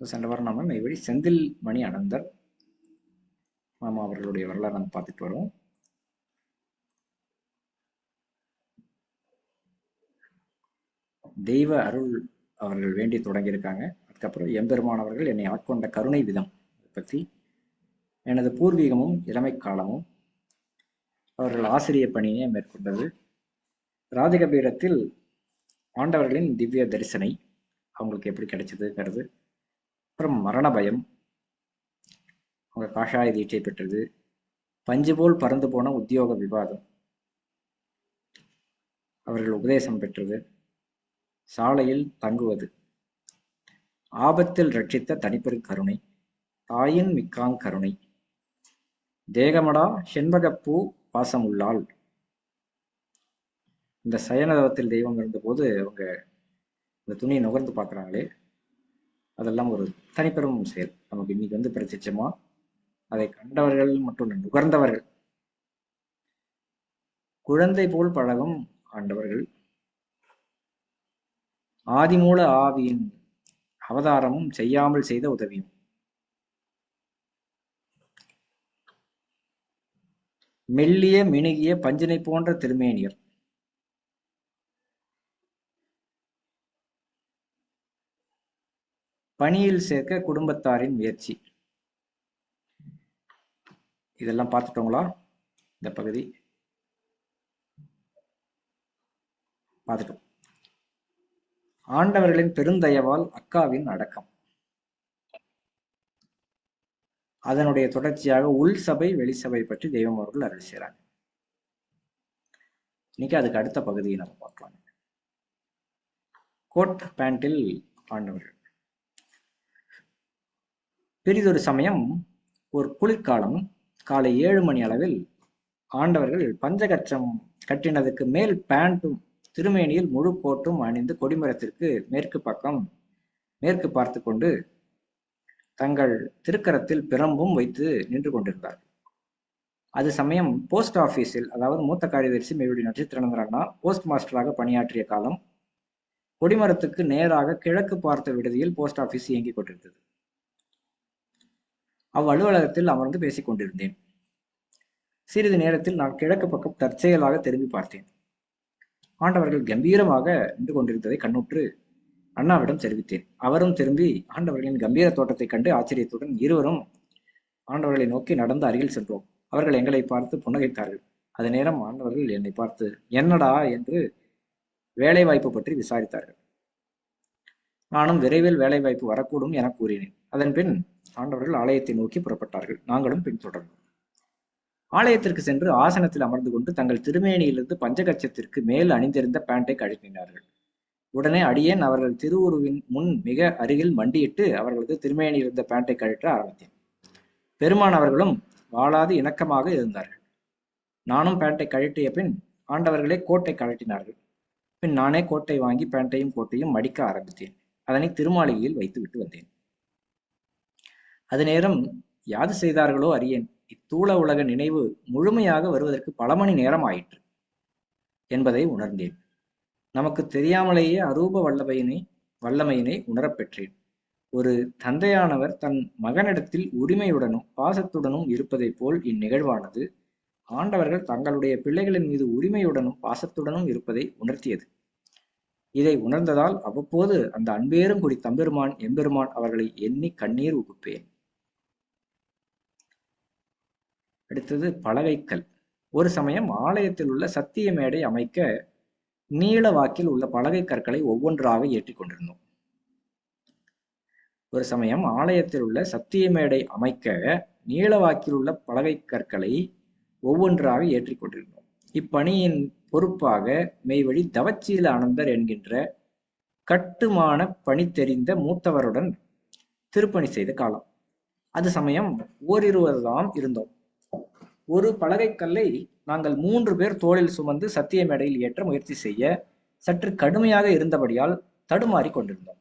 சென்ற வாரம் நாம நெய்வேலி செந்தில் மணி அனந்தர் மாமா அவர்களுடைய வரலாறு நம்ம பார்த்துட்டு வரோம் தெய்வ அருள் அவர்கள் வேண்டி தொடங்கியிருக்காங்க. அதுக்கப்புறம் எம்பெருமான் அவர்கள் என்னை ஆட்கொண்ட கருணை விதம் பற்றி எனது பூர்வீகமும் இளமை காலமும் அவர்கள் ஆசிரிய பணியை மேற்கொண்டது. ராஜகபீரத்தில் ஆண்டவர்களின் திவ்ய தரிசனை அவங்களுக்கு எப்படி கிடைச்சதுங்கிறது. அப்புறம் மரண பயம் அவங்க காஷாய தீட்சை பெற்றது. பஞ்சு போல் பறந்து போன உத்தியோக விவாதம். அவர்கள் உபதேசம் பெற்றது. சாலையில் தங்குவது. ஆபத்தில் ரட்சித்த தனிப்பெரு கருணை. தாயின் மிக்காங் கருணை. தேகமடா செண்பகப்பூ பாசமுள்ளாள். இந்த சயனதவத்தில் தெய்வம் இருந்தபோது அவங்க இந்த துணியை நுகர்ந்து பார்க்குறாங்களே. அதெல்லாம் ஒரு தனிப்பெரும் செயல். நமக்கு இன்னைக்கு வந்து பிரத்யட்சமா அதை கண்டவர்கள் மற்றும் நுகர்ந்தவர்கள். குழந்தை போல் பழகும் ஆண்டவர்கள். ஆதிமூல ஆவியின் அவதாரமும் செய்யாமல் செய்த உதவியும். மெல்லிய மினுகிய பஞ்சினை போன்ற திருமேனியர். பணியில் சேர்க்க குடும்பத்தாரின் முயற்சி. இதெல்லாம் பார்த்துட்டோங்களா? இந்த பகுதி. பார்த்துட்டோம். ஆண்டவர்களின் பெருந்தயவால் அக்காவின் அடக்கம். அதனுடைய தொடர்ச்சியாக உள் சபை வெளிசபை பற்றி தெய்வம் அவர்கள் அருள் செய்கிறாங்க இன்னைக்கு அதுக்கு அடுத்த பகுதியை நம்ம பார்க்கலாம். கோட் பேண்டில் ஆண்டவர்கள். பெரிதொரு சமயம் ஒரு குளிர்காலம் காலை ஏழு மணி அளவில் ஆண்டவர்கள் பஞ்சகச்சம் கட்டினதுக்கு மேல் பேண்ட்டும் திருமேனியில் முழு கோட்டும் அணிந்து கொடிமரத்திற்கு மேற்கு பக்கம் மேற்கு பார்த்து கொண்டு தங்கள் திருக்கரத்தில் பிரம்பும் வைத்து நின்று கொண்டிருந்தார் அது சமயம் போஸ்ட் ஆபீஸில் அதாவது மூத்த காரியதரிசி மேலுடைய நட்சத்திரநந்தர் போஸ்ட் மாஸ்டராக பணியாற்றிய காலம் கொடிமரத்துக்கு நேராக கிழக்கு பார்த்த விடுதியில் போஸ்ட் ஆபீஸ் இயங்கிக் கொண்டிருந்தது. அவ்வலுவலகத்தில் அமர்ந்து பேசிக் கொண்டிருந்தேன் சிறிது நேரத்தில் நான் கிழக்கு பக்கம் தற்செயலாக திரும்பி பார்த்தேன். ஆண்டவர்கள் கம்பீரமாக நின்று கொண்டிருந்ததை கண்ணுற்று அண்ணாவிடம் தெரிவித்தேன். அவரும் திரும்பி ஆண்டவர்களின் கம்பீர தோட்டத்தை கண்டு ஆச்சரியத்துடன் இருவரும் ஆண்டவர்களை நோக்கி நடந்து அருகில் சென்றோம். அவர்கள் எங்களை பார்த்து புன்னகைத்தார்கள். அது நேரம் ஆண்டவர்கள் என்னை பார்த்து என்னடா? என்று வேலைவாய்ப்பு பற்றி விசாரித்தார்கள். நானும் விரைவில் வேலைவாய்ப்பு வரக்கூடும் என கூறினேன். அதன்பின் ஆண்டவர்கள் ஆலயத்தை நோக்கி புறப்பட்டார்கள். நாங்களும் பின்தொடர்ந்தோம். ஆலயத்திற்கு சென்று ஆசனத்தில் அமர்ந்து கொண்டு தங்கள் திருமேனியிலிருந்து பஞ்சகச்சத்திற்கு மேல் அணிந்திருந்த பேண்டை கழற்றினார்கள் உடனே அடியேன் அவர்கள் திருவுருவின் முன் மிக அருகில் மண்டியிட்டு அவர்களது திருமேனியிலிருந்த பேண்டை கழற்ற ஆரம்பித்தேன். பெருமான் அவர்களும் வாழாது இணக்கமாக இருந்தார்கள். நானும் பேண்டை கழட்டிய பின் ஆண்டவர்களே கோட்டை கழட்டினார்கள் பின் நானே கோட்டை வாங்கி பேண்டையும் கோட்டையும் மடிக்க ஆரம்பித்தேன். அதனை திருமாளிகையில் வைத்து விட்டு வந்தேன். அது நேரம் யாது செய்தார்களோ அறியேன். இத்தூள உலக நினைவு முழுமையாக வருவதற்கு பல மணி நேரம் ஆயிற்று என்பதை உணர்ந்தேன். நமக்கு தெரியாமலேயே அரூப வல்லமையினை வல்லமையினை உணரப்பெற்றேன் ஒரு தந்தையானவர் தன் மகனிடத்தில் உரிமையுடனும் பாசத்துடனும் இருப்பதைப் போல் இந்நிகழ்வானது ஆண்டவர்கள் தங்களுடைய பிள்ளைகளின் மீது உரிமையுடனும் பாசத்துடனும் இருப்பதை உணர்த்தியது. இதை உணர்ந்ததால் அவ்வப்போது அந்த அன்பேரும் குடி தம்பெருமான் எம்பெருமான் அவர்களை எண்ணி கண்ணீர் உகுப்பேன் அடுத்தது பலகைக்கல். ஒரு சமயம் ஆலயத்தில் உள்ள சத்திய மேடை அமைக்க நீள வாக்கில் உள்ள பலகை கற்களை ஒவ்வொன்றாக ஏற்றிக் கொண்டிருந்தோம். ஒரு சமயம் ஆலயத்தில் உள்ள சத்திய மேடை அமைக்க நீள வாக்கில் உள்ள பலகை கற்களை ஒவ்வொன்றாக ஏற்றிக் கொண்டிருந்தோம். இப்பணியின் பொறுப்பாக மெய்வழி தவச்சீல ஆனந்தர் என்கின்ற கட்டுமான பணி தெரிந்த மூத்தவருடன் திருப்பணி செய்த காலம். அது சமயம் ஓரிருவதாம் இருந்தோம். ஒரு பலகை கல்லை நாங்கள் மூன்று பேர் தோளில் சுமந்து சத்திய மேடையில் ஏற்ற முயற்சி செய்ய சற்று கடுமையாக இருந்தபடியால் தடுமாறி கொண்டிருந்தோம்.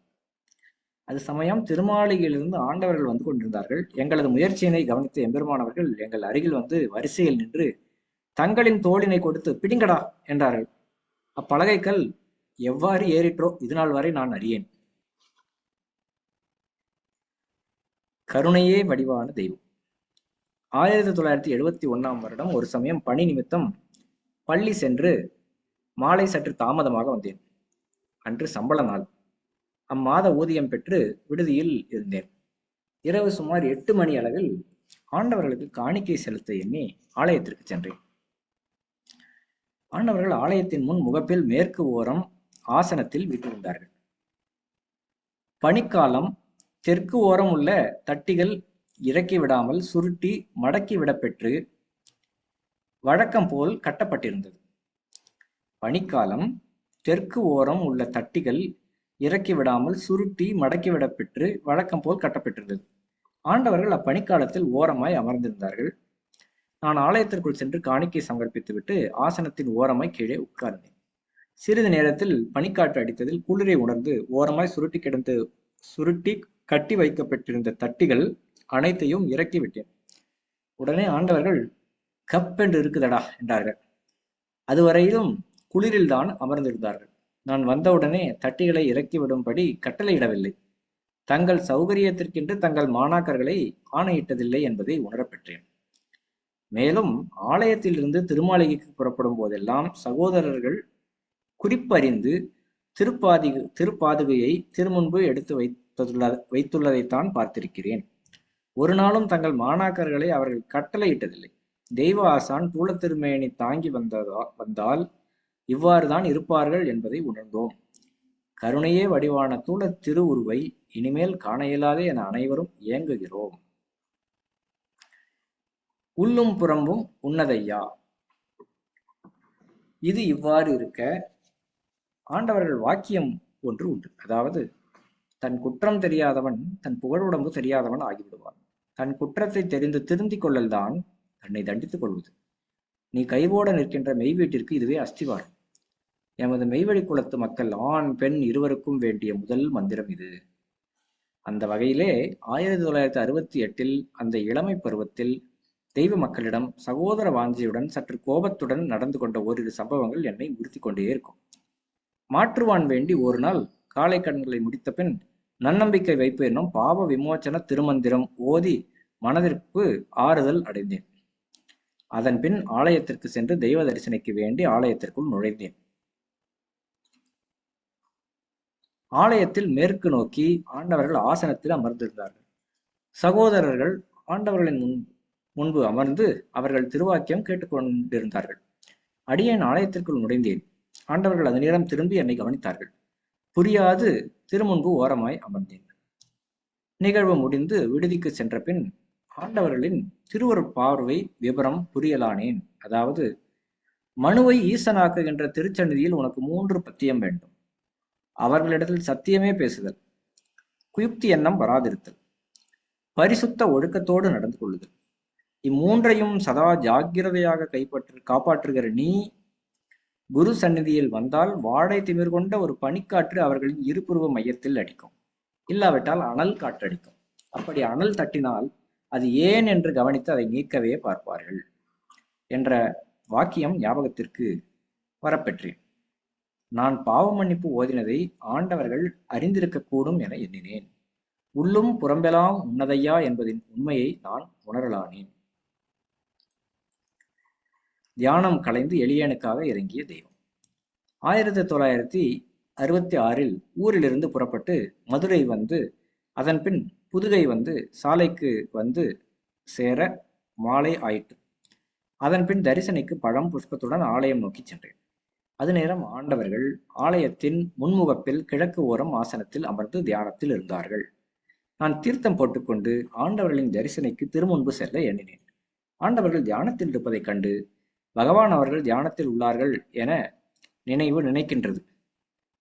அது சமயம் திருமாளிகையிலிருந்து ஆண்டவர்கள் வந்து கொண்டிருந்தார்கள். எங்களது முயற்சியினை கவனித்த எம்பெருமானவர்கள் எங்கள் அருகில் வந்து வரிசையில் நின்று தங்களின் தோளினை கொடுத்து பிடிங்கடா என்றார்கள். அப்பலகைக்கல் எவ்வாறு ஏறிற்றோ இதுநாள் வரை நான் அறியேன். கருணையே வடிவான தெய்வம். ஆயிரத்தி தொள்ளாயிரத்தி எழுபத்தி ஒன்னாம் வருடம் ஒரு சமயம் பணி நிமித்தம் பள்ளி சென்று மாலை சற்று தாமதமாக வந்தேன். அன்று சம்பள நாள். அம்மாத ஊதியம் பெற்று விடுதியில் இருந்தேன். இரவு சுமார் எட்டு மணி அளவில் ஆண்டவர்களுக்கு காணிக்கை செலுத்த எண்ணி ஆலயத்திற்கு சென்றேன். ஆண்டவர்கள் ஆலயத்தின் முன் முகப்பில் மேற்கு ஓரம் ஆசனத்தில் வீட்டிருந்தார்கள் பனிக்காலம் தெற்கு ஓரம் உள்ள தட்டிகள் இறக்கி விடாமல் சுருட்டி மடக்கி விடப்பெற்று வழக்கம் போல் கட்டப்பட்டிருந்தது. பனிக்காலம் தெற்கு ஓரம் உள்ள தட்டிகள் இறக்கி விடாமல் சுருட்டி மடக்கி விடப்பெற்று வழக்கம் போல் கட்டப்பட்டிருந்தது ஆண்டவர்கள் அப்பணிக்காலத்தில் ஓரமாய் அமர்ந்திருந்தார்கள். நான் ஆலயத்திற்குள் சென்று காணிக்கை சமர்ப்பித்துவிட்டு ஆசனத்தின் ஓரமாய் கீழே உட்கார்ந்தேன். சிறிது நேரத்தில் பனிக்காற்று அடித்ததில் குளிரை உணர்ந்து ஓரமாய் சுருட்டி கிடந்து சுருட்டி கட்டி வைக்கப்பட்டிருந்த தட்டிகள் அனைத்தையும் இறக்கி விட்டேன் உடனே ஆண்டவர்கள் கப் என்று இருக்குதடா என்றார்கள். அதுவரையிலும் குளிரில்தான் அமர்ந்திருந்தார்கள். நான் வந்தவுடனே தட்டிகளை இறக்கி விடும்படி கட்டளையிடவில்லை. தங்கள் சௌகரியத்திற்கென்று தங்கள் மாணாக்கர்களை ஆணையிட்டதில்லை என்பதை உணரப்பெற்றேன். மேலும் ஆலயத்திலிருந்து திருமாளிகைக்கு புறப்படும் போதெல்லாம் சகோதரர்கள் குறிப்பறிந்து திருப்பாதி திருப்பாதுகையை திருமுன்பு எடுத்து வைத்துள்ள வைத்துள்ளதைத்தான் பார்த்திருக்கிறேன். ஒரு நாளும் தங்கள் மாணாக்கர்களை அவர்கள் கட்டளையிட்டதில்லை. தெய்வ ஆசான் தூளத்திருமேனி தாங்கி வந்ததா வந்தால் இவ்வாறுதான் இருப்பார்கள் என்பதை உணர்ந்தோம். கருணையே வடிவான தூள திருவுருவை இனிமேல் காண இயலாதே என அனைவரும் இயங்குகிறோம் உள்ளும் புறம்பும் உன்னதையா? இது இவ்வாறு இருக்க ஆண்டவர்கள் வாக்கியம் ஒன்று உண்டு. அதாவது தன் குற்றம் தெரியாதவன் தன் புகழுடம்பு தெரியாதவன் ஆகிவிடுவான். தன் குற்றத்தை தெரிந்து திருந்திக் கொள்ளல்தான் தன்னை தண்டித்துக் கொள்வது. நீ கைவோட நிற்கின்ற மெய் வீட்டிற்கு இதுவே அஸ்திவாரம். எமது மெய்வழி குலத்து மக்கள் ஆண் பெண் இருவருக்கும் வேண்டிய முதல் மந்திரம் இது. அந்த வகையிலே ஆயிரத்தி தொள்ளாயிரத்தி அறுபத்தி எட்டில் அந்த இளமை பருவத்தில் தெய்வ மக்களிடம் சகோதர வாஞ்சியுடன் சற்று கோபத்துடன் நடந்து கொண்ட ஓரிரு சம்பவங்கள் என்னை உறுத்தி கொண்டே இருக்கும். மாற்றுவான் வேண்டி ஒரு நாள் காலை கடன்களை முடித்த பின் நன்னம்பிக்கை வைப்பு என்னும் பாவ விமோச்சன திருமந்திரம் ஓதி மனதிற்கு ஆறுதல் அடைந்தேன். அதன் பின் ஆலயத்திற்கு சென்று தெய்வ தரிசனைக்கு வேண்டி ஆலயத்திற்குள் நுழைந்தேன். ஆலயத்தில் மேற்கு நோக்கி ஆண்டவர்கள் ஆசனத்தில் அமர்ந்திருந்தார்கள். சகோதரர்கள் ஆண்டவர்களின் முன் முன்பு அமர்ந்து அவர்கள் திருவாக்கியம் கேட்டுக்கொண்டிருந்தார்கள். அடியேன் ஆலயத்திற்குள் நுழைந்தேன். ஆண்டவர்கள் அந்த நேரம் திரும்பி என்னை கவனித்தார்கள். புரியாது திருமுன்பு ஓரமாய் அமர்ந்தேன். நிகழ்வு முடிந்து விடுதிக்கு சென்ற பின் ஆண்டவர்களின் திருவரு பார்வை விபரம் புரியலானேன். அதாவது மனுவை ஈசனாக்குகின்ற திருச்சநிதியில் உனக்கு மூன்று பத்தியம் வேண்டும். அவர்களிடத்தில் சத்தியமே பேசுதல். குயுக்தி எண்ணம் வராதிருத்தல். பரிசுத்த ஒழுக்கத்தோடு நடந்து கொள்ளுதல். இம்மூன்றையும் சதா ஜாக்கிரதையாக கைப்பற்று காப்பாற்றுகிற நீ. குரு சந்நிதியில் வந்தால் வாழை திமிர் கொண்ட ஒரு பனிக்காற்று அவர்களின் இருபுருவ மையத்தில் அடிக்கும். இல்லாவிட்டால் அனல் காற்றடிக்கும். அப்படி அனல் தட்டினால் அது ஏன் என்று கவனித்து அதை நீக்கவே பார்ப்பார்கள் என்ற வாக்கியம் ஞாபகத்திற்கு வரப்பெற்றேன். நான் பாவ மன்னிப்பு ஓதினதை ஆண்டவர்கள் அறிந்திருக்கக்கூடும் என எண்ணினேன். உள்ளும் புறம்பெலாம் உன்னதையா என்பதின் உண்மையை நான் உணரலானேன். தியானம் கலைந்து எளியனுக்காக இறங்கிய தெய்வம். ஆயிரத்தி தொள்ளாயிரத்தி அறுபத்தி ஆறில் ஊரிலிருந்து புறப்பட்டு மதுரை வந்து அதன் பின் புதுகை வந்து சாலைக்கு வந்து சேர மாலை ஆயிற்று. அதன் பின் தரிசனைக்கு பழம் புஷ்பத்துடன் ஆலயம் நோக்கி சென்றேன். அது நேரம் ஆண்டவர்கள் ஆலயத்தின் முன்முகப்பில் கிழக்கு ஓரம் ஆசனத்தில் அமர்ந்து தியானத்தில் இருந்தார்கள். நான் தீர்த்தம் போட்டுக்கொண்டு ஆண்டவர்களின் தரிசனைக்கு திருமுன்பு செல்ல எண்ணினேன். ஆண்டவர்கள் தியானத்தில் இருப்பதைக் கண்டு பகவான் அவர்கள் தியானத்தில் உள்ளார்கள் என நினைவு நினைக்கின்றது.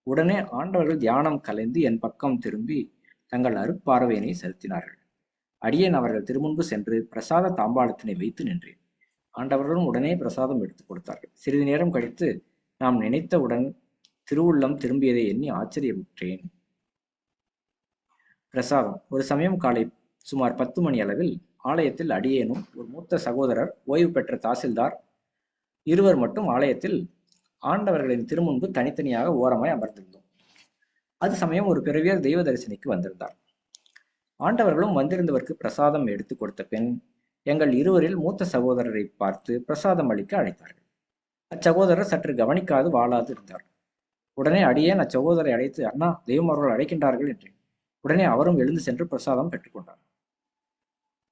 உடனே ஆண்டவர்கள் தியானம் கலைந்து என் பக்கம் திரும்பி தங்கள் அருட்பார்வையினை செலுத்தினார்கள். அடியேன் அவர்கள் திருமுன்பு சென்று பிரசாத தாம்பாளத்தினை வைத்து நின்றேன். ஆண்டவர்களும் உடனே பிரசாதம் எடுத்துக் கொடுத்தார்கள். சிறிது நேரம் கழித்து நாம் நினைத்தவுடன் திருவுள்ளம் திரும்பியதை எண்ணி ஆச்சரியமுற்றேன். பிரசாதம். ஒரு சமயம் காலை சுமார் பத்து மணி அளவில் ஆலயத்தில் அடியேனும் ஒரு மூத்த சகோதரர் ஓய்வு பெற்ற தாசில்தார் இருவர் மட்டும் ஆலயத்தில் ஆண்டவர்களின் திருமுன்பு தனித்தனியாக ஓரமாய் அமர்ந்திருந்தோம். அது சமயம் ஒரு பிறவியர் தெய்வ தரிசனிக்கு வந்திருந்தார். ஆண்டவர்களும் வந்திருந்தவருக்கு பிரசாதம் எடுத்து கொடுத்த பின் எங்கள் இருவரில் மூத்த சகோதரரை பார்த்து பிரசாதம் அளிக்க அழைத்தார்கள். அச்சகோதரர் சற்று கவனிக்காது வாழாது இருந்தார். உடனே அடியேன் அச்சகோதரை அழைத்து அண்ணா தெய்வம் அவர்கள் அழைக்கின்றார்கள் என்றேன். உடனே அவரும் எழுந்து சென்று பிரசாதம் பெற்றுக்கொண்டார்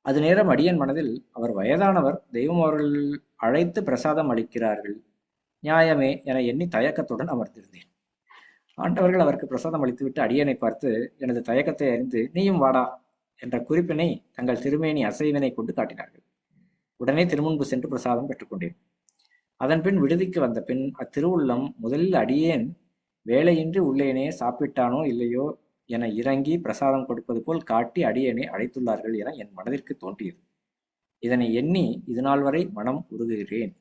அது நேரம் அடியன் மனதில் அவர் வயதானவர் தெய்வம் அவர்கள் அழைத்து பிரசாதம் அளிக்கிறார்கள். நியாயமே என எண்ணி தயக்கத்துடன் அமர்ந்திருந்தேன். ஆண்டவர்கள் அவருக்கு பிரசாதம் அளித்துவிட்டு அடியனை பார்த்து எனது தயக்கத்தை அறிந்து நீயும் வாடா என்ற குறிப்பினை தங்கள் திருமேனி அசைவினை கொண்டு காட்டினார்கள். உடனே திருமுன்பு சென்று பிரசாதம் பெற்றுக்கொண்டேன். அதன்பின் விடுதிக்கு வந்த பின் அத்திருவுள்ளம் முதலில் அடியேன். வேலையின்றி உள்ளேனே சாப்பிட்டானோ இல்லையோ என இறங்கி பிரசாதம் கொடுப்பது போல் காட்டி அடியேனை அழைத்துள்ளார்கள் என என் மனதிற்கு தோன்றியது. இதனை எண்ணி இதுநாள் வரை மனம் உருகுகிறேன்.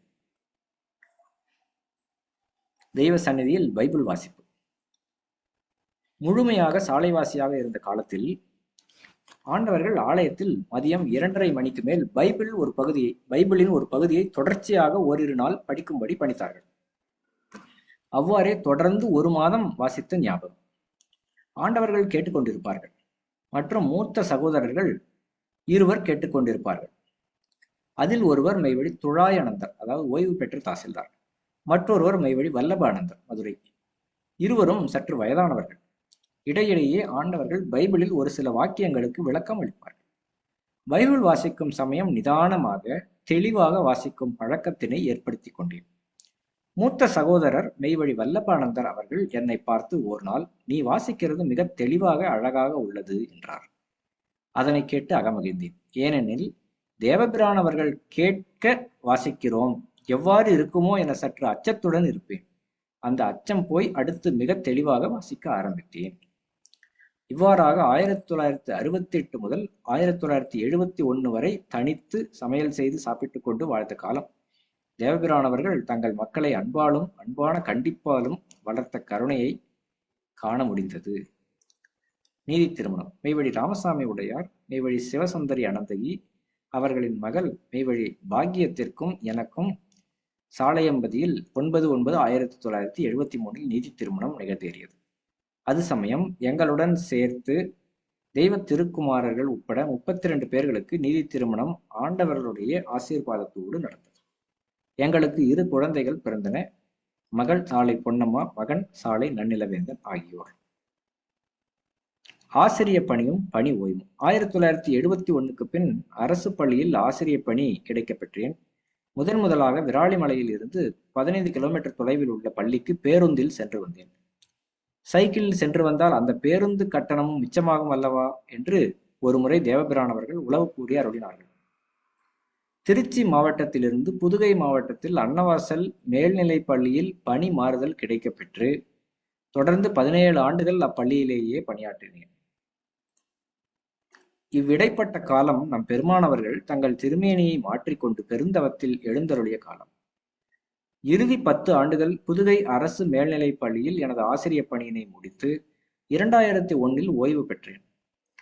தெய்வ சந்நிதியில் பைபிள் வாசிப்பு. முழுமையாக சாலைவாசியாக இருந்த காலத்தில் ஆண்டவர்கள் ஆலயத்தில் மதியம் இரண்டரை மணிக்கு மேல் பைபிள் ஒரு பகுதியை பைபிளின் ஒரு பகுதியை தொடர்ச்சியாக ஓரிரு நாள் படிக்கும்படி பணித்தார்கள். அவ்வாறே தொடர்ந்து ஒரு மாதம் வாசித்த ஞாபகம். ஆண்டவர்கள் கேட்டுக்கொண்டிருப்பார்கள். மற்றும் மூத்த சகோதரர்கள் இருவர் கேட்டுக்கொண்டிருப்பார்கள். அதில் ஒருவர் மெய்வழி துழாயானந்தர் அதாவது ஓய்வு பெற்ற தாசில்தார். மற்றொருவர் மெய்வழி வல்லபானந்தர் மதுரை. இருவரும் சற்று வயதானவர்கள். இடையிடையே ஆண்டவர்கள் பைபிளில் ஒரு சில வாக்கியங்களுக்கு விளக்கம் அளிப்பார்கள். பைபிள் வாசிக்கும் சமயம் நிதானமாக தெளிவாக வாசிக்கும் பழக்கத்தினை ஏற்படுத்தி கொண்டேன். மூத்த சகோதரர் மெய்வழி வல்லபானந்தர் அவர்கள் என்னை பார்த்து ஒரு நாள் நீ வாசிக்கிறது மிக தெளிவாக அழகாக உள்ளது என்றார். அதனை கேட்டு அகமகிழ்ந்தேன். ஏனெனில் தேவபிரானவர்கள் கேட்க வாசிக்கிறோம். எவ்வாறு இருக்குமோ என சற்று அச்சத்துடன் இருப்பேன். அந்த அச்சம் போய் அடுத்து மிக தெளிவாக வாசிக்க ஆரம்பித்தேன். இவ்வாறாக ஆயிரத்தி தொள்ளாயிரத்தி அறுபத்தி எட்டு முதல் ஆயிரத்தி தொள்ளாயிரத்தி எழுபத்தி ஒன்று வரை தனித்து சமையல் செய்து சாப்பிட்டு கொண்டு வாழ்ந்த காலம். தேவபிரானவர்கள் தங்கள் மக்களை அன்பாலும் அன்பான கண்டிப்பாலும் வளர்த்த கருணையை காண முடிந்தது. நீதி திருமணம். மெய்வழி ராமசாமி உடையார் மெய்வழி சிவசுந்தரி அனந்தகி அவர்களின் மகள் மெய்வழி பாக்கியத்திற்கும் எனக்கும் சாலையம்பதியில் ஒன்பது ஒன்பது ஆயிரத்தி தொள்ளாயிரத்தி எழுபத்தி மூணில் நீதி திருமணம் நிகழ்ந்தேறியது. அது சமயம் எங்களுடன் சேர்த்து தெய்வ திருக்குமாரர்கள் உட்பட முப்பத்தி ரெண்டு பேர்களுக்கு நீதி திருமணம் ஆண்டவர்களுடைய ஆசீர்வாதத்தோடு நடந்தது. எங்களுக்கு இரு குழந்தைகள் பிறந்தன. மகள் சாலை பொன்னம்மா மகன் சாலை நன்னிலவேந்தன் ஆகியோர். ஆசிரிய பணியும் பணி ஓய்வும். ஆயிரத்தி தொள்ளாயிரத்தி எழுபத்தி ஒன்றுக்கு பின் அரசு பள்ளியில் ஆசிரிய பணி கிடைக்கப் பெற்றேன் முதன் முதலாக விராலிமலையில் இருந்து பதினைந்து கிலோமீட்டர் தொலைவில் உள்ள பள்ளிக்கு பேருந்தில் சென்று வந்தேன். சைக்கிளில் சென்று வந்தால் அந்த பேருந்து கட்டணமும் மிச்சமாகும் அல்லவா? என்று ஒருமுறை தேவபிரானவர்கள் உளவு கூறி அருளினார்கள். திருச்சி மாவட்டத்திலிருந்து புதுகை மாவட்டத்தில் அன்னவாசல் மேல்நிலைப் பள்ளியில் பணி மாறுதல் கிடைக்கப்பெற்று தொடர்ந்து பதினேழு ஆண்டுகள் அப்பள்ளியிலேயே பணியாற்றினேன். இவ்விடைப்பட்ட காலம் நம் பெருமானவர்கள் தங்கள் திருமேனியை மாற்றிக்கொண்டு பெருந்தவத்தில் எழுந்தருளிய காலம். இறுதி பத்து ஆண்டுகள் புதுகை அரசு மேல்நிலைப் பள்ளியில் எனது ஆசிரிய பணியினை முடித்து இரண்டாயிரத்தி ஒன்னில் ஓய்வு பெற்றேன்.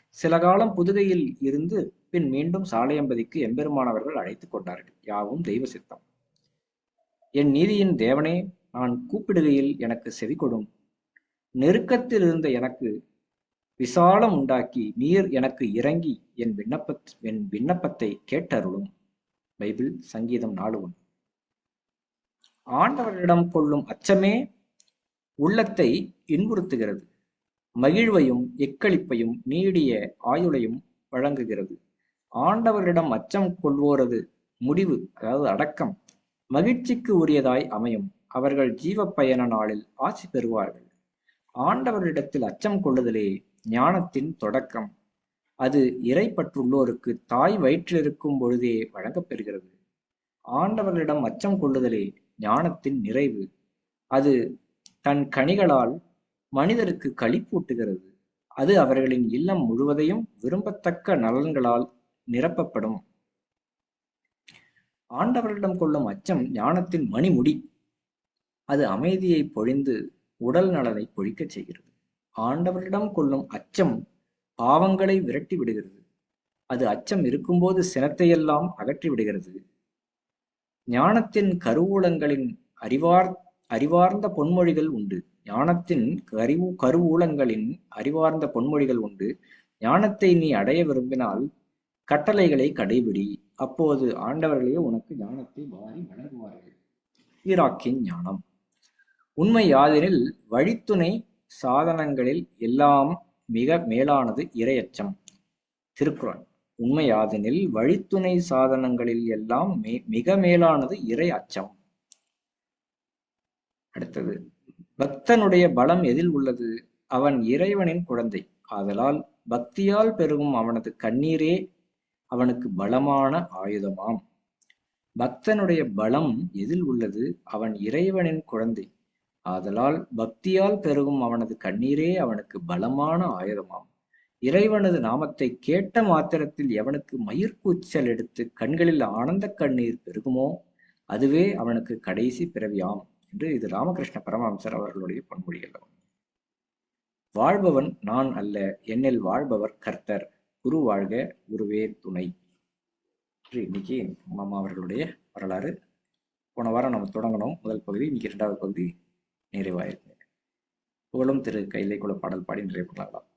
சில காலம் புதுகையில் இருந்து பின் மீண்டும் சாலையம்பதிக்கு எம்பெருமானவர்கள் அழைத்துக் கொண்டார்கள். யாவும் தெய்வ சித்தம். என் நீதியின் தேவனே நான் கூப்பிடுகையில் எனக்கு செவி கொடும். நெருக்கத்தில் இருந்த எனக்கு விசாலம் உண்டாக்கி நீர் எனக்கு இறங்கி என் விண்ணப்ப என் விண்ணப்பத்தை கேட்டருளும். பைபிள் சங்கீதம் நாலு ஒன்று ஆண்டவரிடம் கொள்ளும் அச்சமே உள்ளத்தை இன்புறுத்துகிறது. மகிழ்வையும் எக்களிப்பையும் நீடிய ஆயுளையும் வழங்குகிறது. ஆண்டவரிடம் அச்சம் கொள்வோரது முடிவு அதாவது அடக்கம் மகிழ்ச்சிக்கு உரியதாய் அமையும். அவர்கள் ஜீவ பயண நாளில் ஆட்சி பெறுவார்கள். ஆண்டவரிடத்தில் அச்சம் கொள்ளுதலே ஞானத்தின் தொடக்கம். அது இறைப்பற்றுள்ளோருக்கு தாய் வயிற்றிலிருக்கும் பொழுதே வழங்கப்பெறுகிறது. ஆண்டவர்களிடம் அச்சம் கொள்ளுதலே ஞானத்தின் நிறைவு. அது தன் கனிகளால் மனிதருக்கு களிப்பூட்டுகிறது. அது அவர்களின் இல்லம் முழுவதையும் விரும்பத்தக்க நலன்களால் நிரப்பப்படும். ஆண்டவர்களிடம் கொள்ளும் அச்சம் ஞானத்தின் மணிமுடி. அது அமைதியை பொழிந்து உடல் நலனை பொழிக்கச் செய்கிறது. ஆண்டவரிடம் கொள்ளும் அச்சம் பாவங்களை விரட்டி விடுகிறது. அது அச்சம் இருக்கும்போது சினத்தையெல்லாம் அகற்றி விடுகிறது. ஞானத்தின் கருவூலங்களின் அறிவார் அறிவார்ந்த பொன்மொழிகள் உண்டு. ஞானத்தின் கருவு கருவூலங்களின் அறிவார்ந்த பொன்மொழிகள் உண்டு. ஞானத்தை நீ அடைய விரும்பினால் கட்டளைகளை கடைபிடி. அப்போது ஆண்டவர்களே உனக்கு ஞானத்தை வாரி வழங்குவார்கள். ஈராக்கின் ஞானம். உண்மை யாதெனில் வழித்துணை சாதனங்களில் எல்லாம் மிக மேலானது இரையச்சம். திருக்குறள். உண்மையாதெனில் வழித்துணை சாதனங்களில் எல்லாம் மே- மிக மேலானது இறை அச்சம் அடுத்தது பக்தனுடைய பலம் எதில் உள்ளது? அவன் இறைவனின் குழந்தை. ஆதலால் பக்தியால் பெருகும் அவனது கண்ணீரே அவனுக்கு பலமான ஆயுதமாம். பக்தனுடைய பலம் எதில் உள்ளது? அவன் இறைவனின் குழந்தை. ஆதலால் பக்தியால் பெருகும் அவனது கண்ணீரே அவனுக்கு பலமான ஆயுதமாம். இறைவனது நாமத்தை கேட்ட மாத்திரத்தில் எவனுக்கு மயிர்கூச்சல் எடுத்து கண்களில் ஆனந்த கண்ணீர் பெருகுமோ அதுவே அவனுக்கு கடைசி பிறவியாம் என்று இது ராமகிருஷ்ண பரமஹம்சர் அவர்களுடைய பொன்மொழிகள் வாழ்பவன் நான் அல்ல என்னில் வாழ்பவர் கர்த்தர். குரு வாழ்க குருவே துணை. இன்னைக்கு மாமா அவர்களுடைய வரலாறு. போன வாரம் நம்ம தொடங்கணும் முதல் பகுதி இன்னைக்கு இரண்டாவது பகுதி. நிறைவாயிருக்கு. புகழும் திரு கைலை குல பாடல் பாடி நிறைவு கொள்ளலாம்